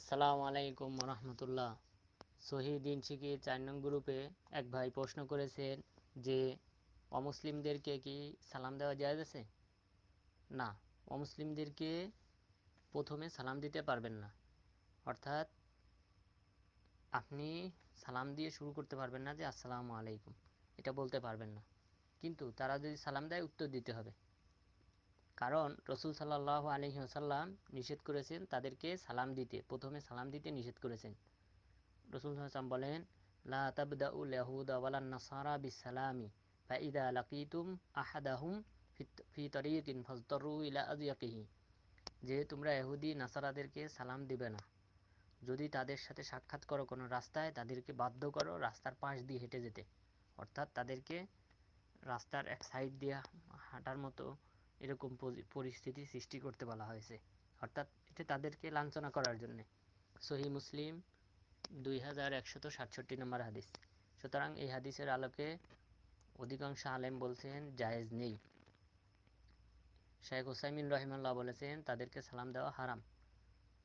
আসসালামু আলাইকুম রহমতুল্লাহ সহি দিন শিখি চার নং গ্রুপে এক ভাই প্রশ্ন করেছেন যে, অমুসলিমদেরকে কি সালাম দেওয়া যায় আছে? না, অমুসলিমদেরকে প্রথমে সালাম দিতে পারবেন না। অর্থাৎ আপনি সালাম দিয়ে শুরু করতে পারবেন না যে, আসসালামু আলাইকুম। এটা বলতে পারবেন না। কিন্তু তারা যদি সালাম দেয়, উত্তর দিতে হবে। কারণ রসুল সাল্লাহ আলহি আসাল্লাম নিষেধ করেছেন তাদেরকে সালাম দিতে। প্রথমে সালাম দিতে নিষেধ করেছেন। রসুল সাল্লাম বলেন, লা তাবদা উল ইয়াহুদা ওয়ালান নাসারা বিসালামি ফাইদা লাকিতুম আহাদাহুম ফি তরিকিন ফজতরু ইলা যে তোমরা এহুদি নাসারাদেরকে সালাম দিবে না। যদি তাদের সাথে সাক্ষাৎ করো কোনো রাস্তায়, তাদেরকে বাধ্য করো রাস্তার পাশ দিয়ে হেঁটে যেতে। অর্থাৎ তাদেরকে রাস্তার এক সাইড দিয়ে হাঁটার মতো এরকম পরিস্থিতি সৃষ্টি করতে বলা হয়েছে। অর্থাৎ এটা তাদেরকে লাঞ্ছনা করার জন্যে। সহি মুসলিম দুই হাজার একশত সাতষট্টি নম্বর হাদিস। সুতরাং এই হাদিসের আলোকে অধিকাংশ আলেম বলছেন, জায়েজ নেই। শেখ হোসাইমিন রহিমাল্লাহ বলেছেন, তাদেরকে সালাম দেওয়া হারাম।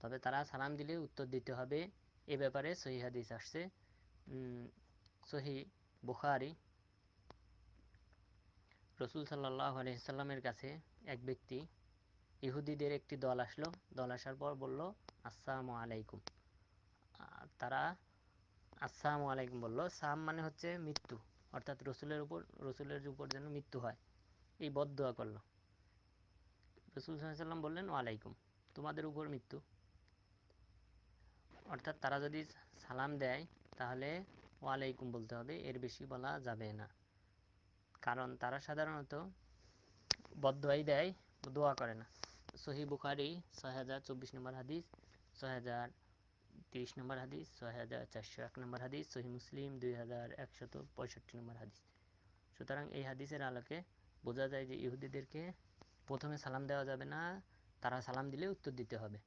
তবে তারা সালাম দিলে উত্তর দিতে হবে। এ ব্যাপারে সহি হাদিস আসছে। সহি বুখারি রসুল সাল্লাহ আলহিসাল্লামের কাছে এক ব্যক্তি ইহুদিদের একটি দল আসলো। দল আসার পর বলল, আসসালামু আলাইকুম। তারা আসসালামু আলাইকুম বলল। সাম মানে হচ্ছে মৃত্যু, অর্থাৎ রসুলের উপর রসুলের উপর যেন মৃত্যু হয়। এই বদোয়া করল। রসুল সাল্লাম বললেন, ওয়ালাইকুম, তোমাদের উপর মৃত্যু। অর্থাৎ তারা যদি সালাম দেয়, তাহলে ওয়ালাইকুম বলতে হবে। এর বেশি বলা যাবে না। কারণ তারা সাধারণত বদোয়াই দেয়, দোয়া করে না। সহি বুখারি ছয় হাজার চব্বিশ নম্বর হাদিস ছয় হাজার তিরিশ নম্বর হাদিস ছয় হাজার চারশো এক নম্বর হাদিস, সহি মুসলিম দুই হাজার একশত পঁয়ষট্টি নম্বর হাদিস। সুতরাং এই হাদিসের আলোকে বোঝা যায় যে ইহুদিদেরকে প্রথমে সালাম দেওয়া যাবে না, তারা সালাম দিলে উত্তর দিতে হবে।